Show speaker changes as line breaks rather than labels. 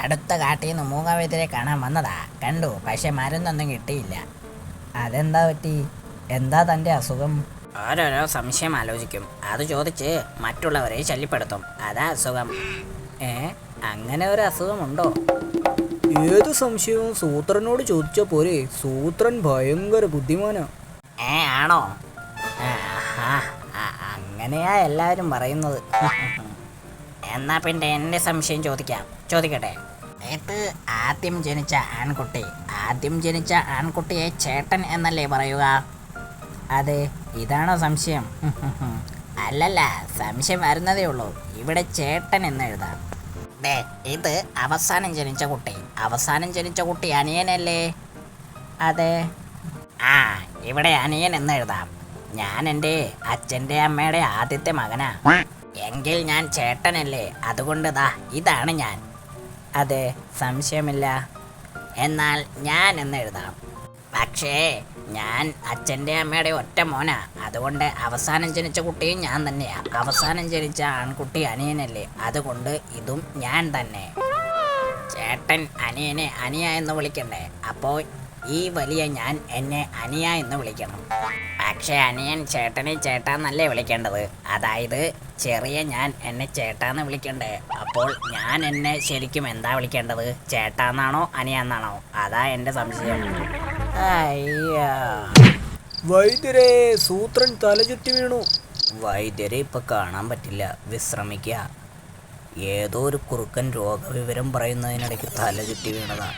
അടുത്ത കാട്ടിൽ നിന്ന് മൂകാവതിരെ കാണാൻ വന്നതാ. കണ്ടു പക്ഷെ മരുന്നൊന്നും കിട്ടിയില്ല. അതെന്താ പറ്റി? എന്താ തന്റെ അസുഖം? ഓരോരോ സംശയം ആലോചിക്കും. അത് ചോദിച്ച് മറ്റുള്ളവരെ ശല്യപ്പെടുത്തും. അതാ അസുഖം. ഏ അങ്ങനെ ഒരു അസുഖമുണ്ടോ?
ഏത് സംശയവും സൂത്രനോട് ചോദിച്ച പോരെ. സൂത്രൻ ഭയങ്കര ബുദ്ധിമാനാ.
ഏ ആണോ? അങ്ങനെയാ എല്ലാവരും പറയുന്നത്. എന്നാ പിന്നെ എന്റെ സംശയം ചോദിക്കാം. ചോദിക്കട്ടെ? ഇത് ആദ്യം ജനിച്ച ആൺകുട്ടി ആദ്യം ജനിച്ച ആൺകുട്ടിയെ ചേട്ടൻ എന്നല്ലേ പറയുക? അതെ ഇതാണോ സംശയം? അല്ലല്ല സംശയം വരുന്നതേ ഉള്ളൂ. ഇവിടെ ചേട്ടൻ എന്ന് എഴുതാം. ദേ ഇത് അവസാനം ജനിച്ച കുട്ടി. അവസാനം ജനിച്ച കുട്ടി അനിയനല്ലേ? അതെ. ആ ഇവിടെ അനിയൻ എന്ന് എഴുതാം. ഞാൻ എന്റെ അച്ഛന്റെ അമ്മയുടെ ആദ്യത്തെ മകനാ. എങ്കിൽ ഞാൻ ചേട്ടനല്ലേ? അതുകൊണ്ട് ദാ ഇതാണ് ഞാൻ. അതെ സംശയമില്ല. എന്നാൽ ഞാൻ എന്ന് എഴുതാം. പക്ഷേ ഞാൻ അച്ഛന്റെ അമ്മയുടെ ഒറ്റ മോനാ. അതുകൊണ്ട് അവസാനം ജനിച്ച കുട്ടിയും ഞാൻ തന്നെയാ. അവസാനം ജനിച്ച ആൺകുട്ടി അനിയനല്ലേ. അതുകൊണ്ട് ഇതും ഞാൻ തന്നെ. ചേട്ടൻ അനിയനെ അനിയ എന്ന് വിളിക്കണ്ടേ? അപ്പോൾ ഈ വലിയ ഞാൻ എന്നെ അനിയ എന്ന് വിളിക്കണം പക്ഷേ അനിയൻ ചേട്ടനെ ചേട്ടാന്നല്ലേ വിളിക്കേണ്ടത്? അതായത് ചെറിയ ഞാൻ എന്നെ ചേട്ടാന്ന് വിളിക്കണ്ടേ? അപ്പോൾ ഞാൻ എന്നെ ശരിക്കും എന്താ വിളിക്കേണ്ടത്? ചേട്ടാന്നാണോ അനിയാന്നാണോ? അതാ എന്റെ സംശയം. അയ്യോ.
വൈദ്യരെ സൂത്രൻ തലചുറ്റി വീണു.
വൈദ്യരെ ഇപ്പൊ കാണാൻ പറ്റില്ല. വിശ്രമിക്കുക ഏതോ ഒരു കുറുക്കൻ രോഗവിവരം പറയുന്നതിനിടയ്ക്ക് തല ചുറ്റി വീണതാ.